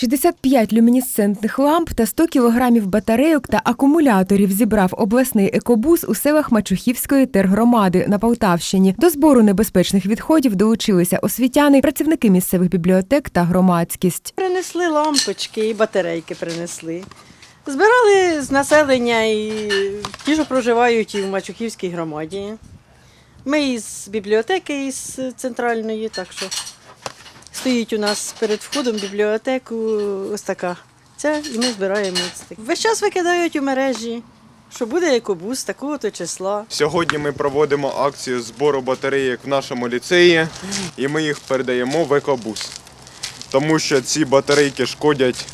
65 люмінесцентних ламп та 100 кілограмів батарейок та акумуляторів зібрав обласний екобус у селах Мачухівської тергромади на Полтавщині. До збору небезпечних відходів долучилися освітяни, працівники місцевих бібліотек та громадськість. Принесли лампочки і батарейки принесли. Збирали з населення і ті, що проживають і в Мачухівській громаді. Ми із бібліотеки, із центральної, так що стоїть у нас перед входом в бібліотеку ось така. Ця, і ми збираємо. ось. Весь час викидають у мережі, що буде екобус такого-то числа. Сьогодні ми проводимо акцію збору батарейок в нашому ліцеї і ми їх передаємо в екобус. Тому що ці батарейки шкодять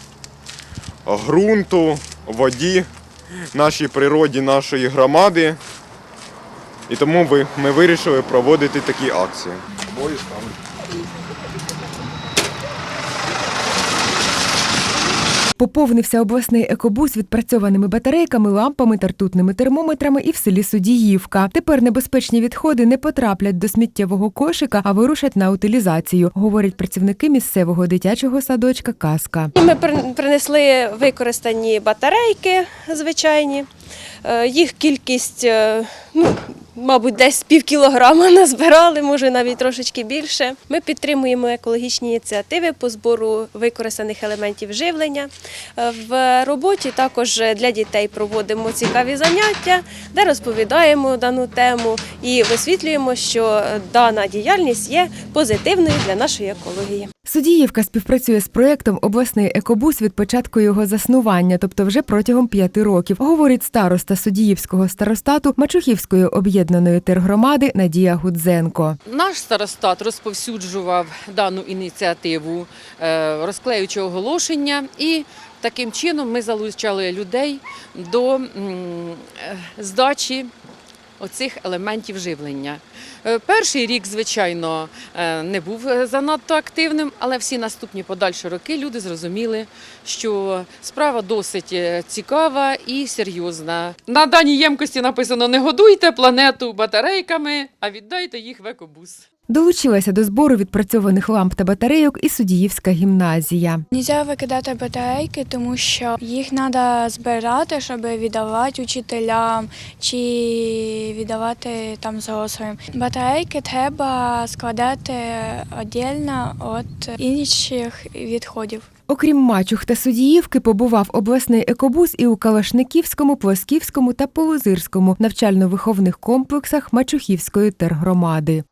ґрунту, воді, нашій природі нашої громади. І тому ми вирішили проводити такі акції. Поповнився обласний екобус відпрацьованими батарейками, лампами та ртутними термометрами і в селі Судіївка. Тепер небезпечні відходи не потраплять до сміттєвого кошика, а вирушать на утилізацію, говорять працівники місцевого дитячого садочка Казка. Ми принесли використані батарейки звичайні. Е, Їх кількість, е, ну, мабуть, десь пів кілограма назбирали, може навіть трошечки більше. Ми підтримуємо екологічні ініціативи по збору використаних елементів живлення. Е, В роботі також для дітей проводимо цікаві заняття, де розповідаємо дану тему і висвітлюємо, що дана діяльність є позитивною для нашої екології. Судіївка співпрацює з проєктом Обласний екобус від початку його заснування, тобто вже протягом п'яти років, говорить староста Судіївського старостату Мачухівської об'єднаної тергромади Надія Гудзенко. Наш старостат розповсюджував дану ініціативу, е, розклеюючи оголошення, і таким чином ми залучали людей до е, здачі оцих елементів живлення. Е, Перший рік, звичайно, е, не був е, занадто активним, але всі наступні подальші роки люди зрозуміли, що справа досить цікава і серйозна. На даній ємкості написано: не годуйте планету батарейками, а віддайте їх в екобус. Долучилася до збору відпрацьованих ламп та батарейок і Судіївська гімназія. Нельзя викидати батарейки, тому що їх треба збирати, щоб віддавати учителям чи віддавати там зрослим. Батарейки треба складати віддільно від інших відходів. Окрім Мачух та Судіївки, побував обласний екобус і у Калашниківському, Плосківському та Полозирському навчально-виховних комплексах Мачухівської тергромади.